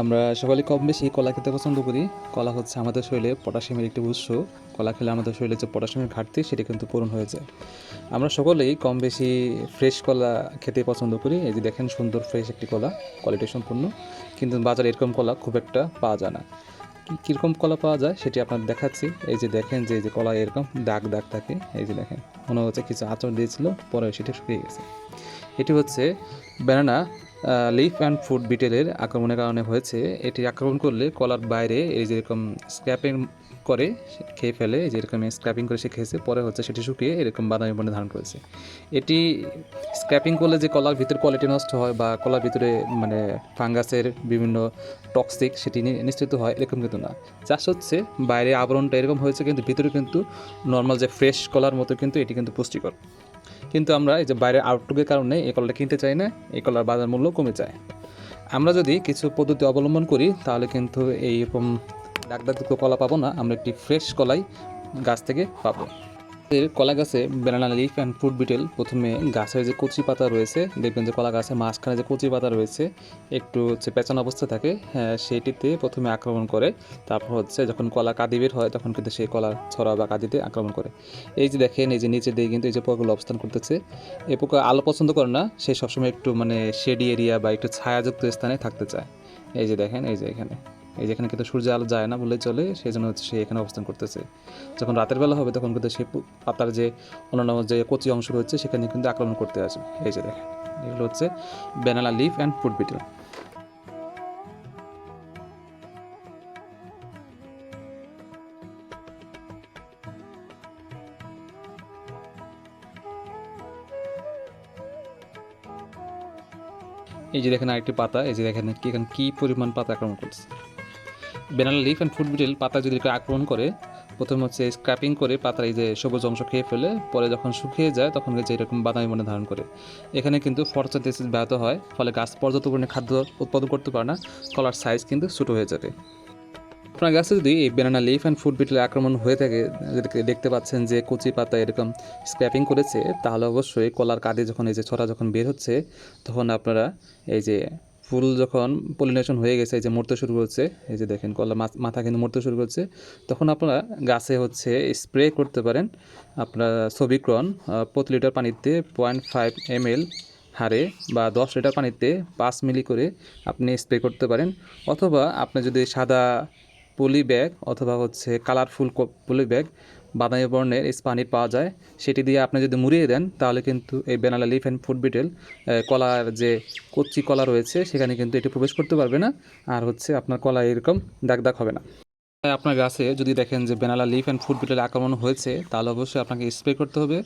আমরা সকলে কম বেশি কলা খেতে পছন্দ করি। কলা হচ্ছে আমাদের শরীরে পটাশিয়ামের একটি উৎস। কলা খেলে আমাদের শরীরে যে পটাশিয়ামের ঘাটতি, সেটি কিন্তু পূরণ হয়ে যায়। আমরা সকলেই কম বেশি ফ্রেশ কলা খেতে পছন্দ করি। এই যে দেখেন সুন্দর ফ্রেশ একটি কলা কোয়ালিটি সম্পূর্ণ। কিন্তু বাজারে এরকম কলা খুব একটা পাওয়া যায় না। কীরকম কলা পাওয়া যায় সেটি আপনার দেখাচ্ছি। এই যে দেখেন যে, এই যে কলা এরকম দাগ দাগ থাকে। এই যে দেখেন, মনে হচ্ছে কিছু আচরণ দিয়েছিল, পরে সেটা শুকিয়ে গেছে। এটি হচ্ছে ব্যানানা লিফ অ্যান্ড ফুড বিটেলের আক্রমণের কারণে হয়েছে। এটি আক্রমণ করলে কলার বাইরে এই যেরকম স্ক্র্যাপিং করে খেয়ে ফেলে যেরকম স্ক্র্যাপিং করে সে খেয়েছে, পরে হচ্ছে সেটি শুকিয়ে এরকম বাদামি বর্ণে ধারণ করেছে। এটি স্ক্র্যাপিং করলে যে কলার ভিতরে কোয়ালিটি নষ্ট হয় বা কলার ভিতরে মানে ফাঙ্গাসের বিভিন্ন টক্সিক সেটি নিশ্চিত হয়, এরকম কিন্তু না। চাষ হচ্ছে, বাইরে আবরণটা এরকম হয়েছে কিন্তু ভিতরে কিন্তু নর্মাল যে ফ্রেশ কলার মতো কিন্তু এটি কিন্তু পুষ্টিকর। কিন্তু আমরা এই যে বাইরে আউটলুকের কারণে এই কলাটা কিনতে চাই না, এই কলার বাজার মূল্য কমে যায়। আমরা যদি কিছু পদ্ধতি অবলম্বন করি, তাহলে কিন্তু এইরকম দাগযুক্ত কলা পাবো না, আমরা একটি ফ্রেশ কলাই গাছ থেকে পাবো। কলা গাছে banana leaf and fruit beetle প্রথমে গাছের যে কচি পাতা রয়েছে, দেখবেন যে কলা গাছের মাঝখানে যে কচি পাতা রয়েছে, একটু হচ্ছে পেঁচানো অবস্থা থাকে হ্যাঁ সেটিতে প্রথমে আক্রমণ করে, তারপর হচ্ছে যখন কলা কাঁদি বের হয়, তখন কিন্তু সেই কলা ছড়া বা কাঁদিতে আক্রমণ করে। এই যে দেখেন, এই যে নিচে দিয়ে কিন্তু এই যে পোকাগুলো অবস্থান করতেছে এই পোকা আলো পছন্দ করে না, সে সবসময় একটু মানে শেডি এরিয়া বা একটু ছায়াযুক্ত স্থানে থাকতে চায়। এই যে দেখেন, এই যে এখানে। এই যেখানে কিন্তু সূর্য আলো যায় না বললেই চলে, সেই জন্য হচ্ছে সে এখানে অবস্থান করতেছে। যখন রাতের বেলা হবে তখন কিন্তু সে পাতার যে অন্যান্য যে কচি অংশ রয়েছে সেখানে কিন্তু আক্রমণ করতে আসবে। এই যে দেখেন, এগুলো হচ্ছে banana leaf and food beetle এই যে দেখেন আরেকটি পাতা, এই যে দেখেন কি এখানে কী পরিমাণ পাতা আক্রমণ করছে banana leaf and food beetle পাতা যদি আক্রমণ করে, প্রথম হচ্ছে স্ক্র্যাপিং করে পাতার এই যে সবুজ অংশ খেয়ে ফেলে, পরে যখন শুকিয়ে যায় তখন হচ্ছে এরকম বাদামি মনে ধারণ করে। এখানে কিন্তু ফটোসিনথেসিস ব্যাহত হয়, ফলে গাছ পর্যাপ্ত পরিমাণে খাদ্য উৎপাদন করতে পারে না, কলার সাইজ কিন্তু ছোটো হয়ে যাবে। আপনার গাছে যদি এই banana leaf and food beetle আক্রমণ হয়ে থাকে দেখতে পাচ্ছেন যে কচি পাতা এরকম স্ক্র্যাপিং করেছে, তাহলে অবশ্যই কলার কাঁধে যখন এই যে ছড়া যখন বের হচ্ছে, তখন আপনারা এই যে ফুল যখন পলিনেশন হয়ে গেছে, এই যে মরতে শুরু করছে এই যে দেখেন কলা মাথা কিন্তু মরতে শুরু করছে, তখন আপনারা গাছে হচ্ছে স্প্রে করতে পারেন আপনার সবিক্রন প্রতি লিটার পানিতে পয়েন্ট ফাইভ এম হারে বা দশ লিটার পানিতে পাঁচ মিলি করে আপনি স্প্রে করতে পারেন। অথবা আপনি যদি সাদা পলি ব্যাগ অথবা হচ্ছে কালারফুল পলি ব্যাগ বাদামি বর্ণের স্পানির পাওয়া যায়। সেটি দিয়ে আপনি যদি মুড়িয়ে দেন, তাহলে কিন্তু এই banana leaf and food beetle কলার যে কচি কলা রয়েছে, সেখানে কিন্তু এটি প্রবেশ করতে পারবে না। আর হচ্ছে আপনার কলা এরকম দাগ দাগ হবে না। আপনার গাছে যদি দেখেন যে banana leaf and food beetle আক্রমণ হয়েছে, তাহলে অবশ্যই আপনাকে স্প্রে করতে হবে,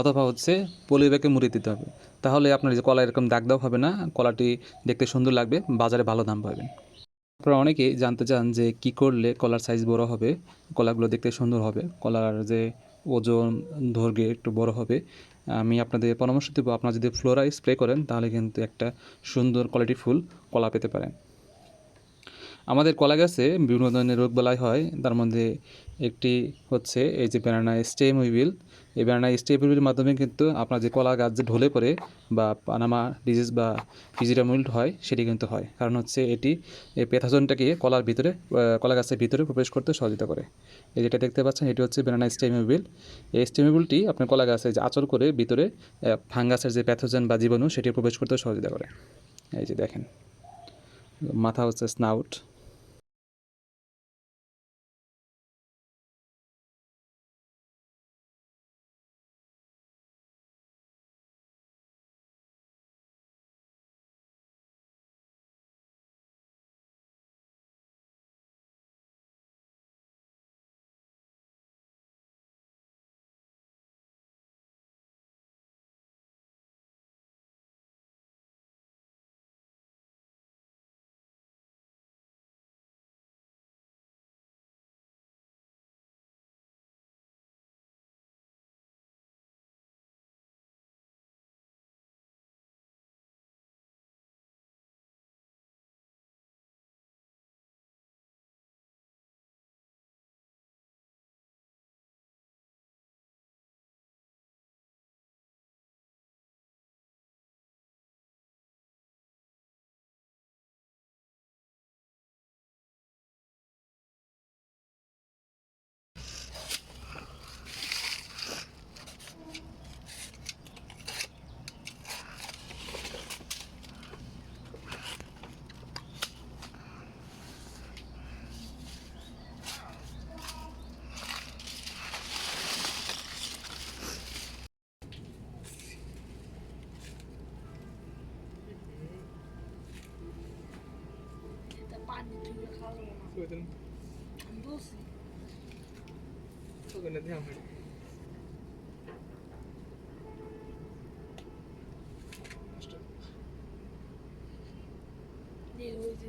অথবা হচ্ছে পলি ব্যাগে মুড়িয়ে দিতে হবে। তাহলে আপনার যে কলা এরকম দাগ দাগ হবে না, কলাটি দেখতে সুন্দর লাগবে, বাজারে ভালো দাম পাবেন। আপনারা অনেকেই জানতে চান যে কি করলে কলার সাইজ বড় হবে, কলাগুলো দেখতে সুন্দর হবে, কলার যে ওজন দৈর্ঘ্যে একটু বড় হবে। আমি আপনাদের পরামর্শ দেবো, আপনারা যদি ফ্লোরা স্প্রে করেন, তাহলে কিন্তু একটা সুন্দর কোয়ালিটি ফুল কলা পেতে পারেন। আমাদের কলা গাছে বিভিন্ন ধরনের রোগ রোগবালাই হয়, তার মধ্যে একটি হচ্ছে এই যে ব্যানানা স্টেম উইবিল এই ব্যানানা উইবিলের মাধ্যমে কিন্তু আপনার যে কলা গাছ যে ঢলে পড়ে বা পানামা ডিজিজ বা ফিজিরা মিল্ট হয়, সেটি কিন্তু হয়। কারণ হচ্ছে এটি এই প্যাথাজনটাকে কলার ভিতরে কলা গাছের ভিতরে প্রবেশ করতে সহযোগিতা করে। এই যেটা দেখতে পাচ্ছেন, এটি হচ্ছে ব্যানানা স্টেম উইবিল এই স্টেম উইবিলটি আপনার কলা গাছে যে আচর করে ভিতরে ফাঙ্গাসের যে প্যাথোজেন বা জীবাণু সেটি প্রবেশ করতে সহযোগিতা করে। এই যে দেখেন, মাথা হচ্ছে স্নাউট পানি থেকে খাওয়া যাবে না আমি বলছি ওখানে দিয়ে আমার যে ওই যে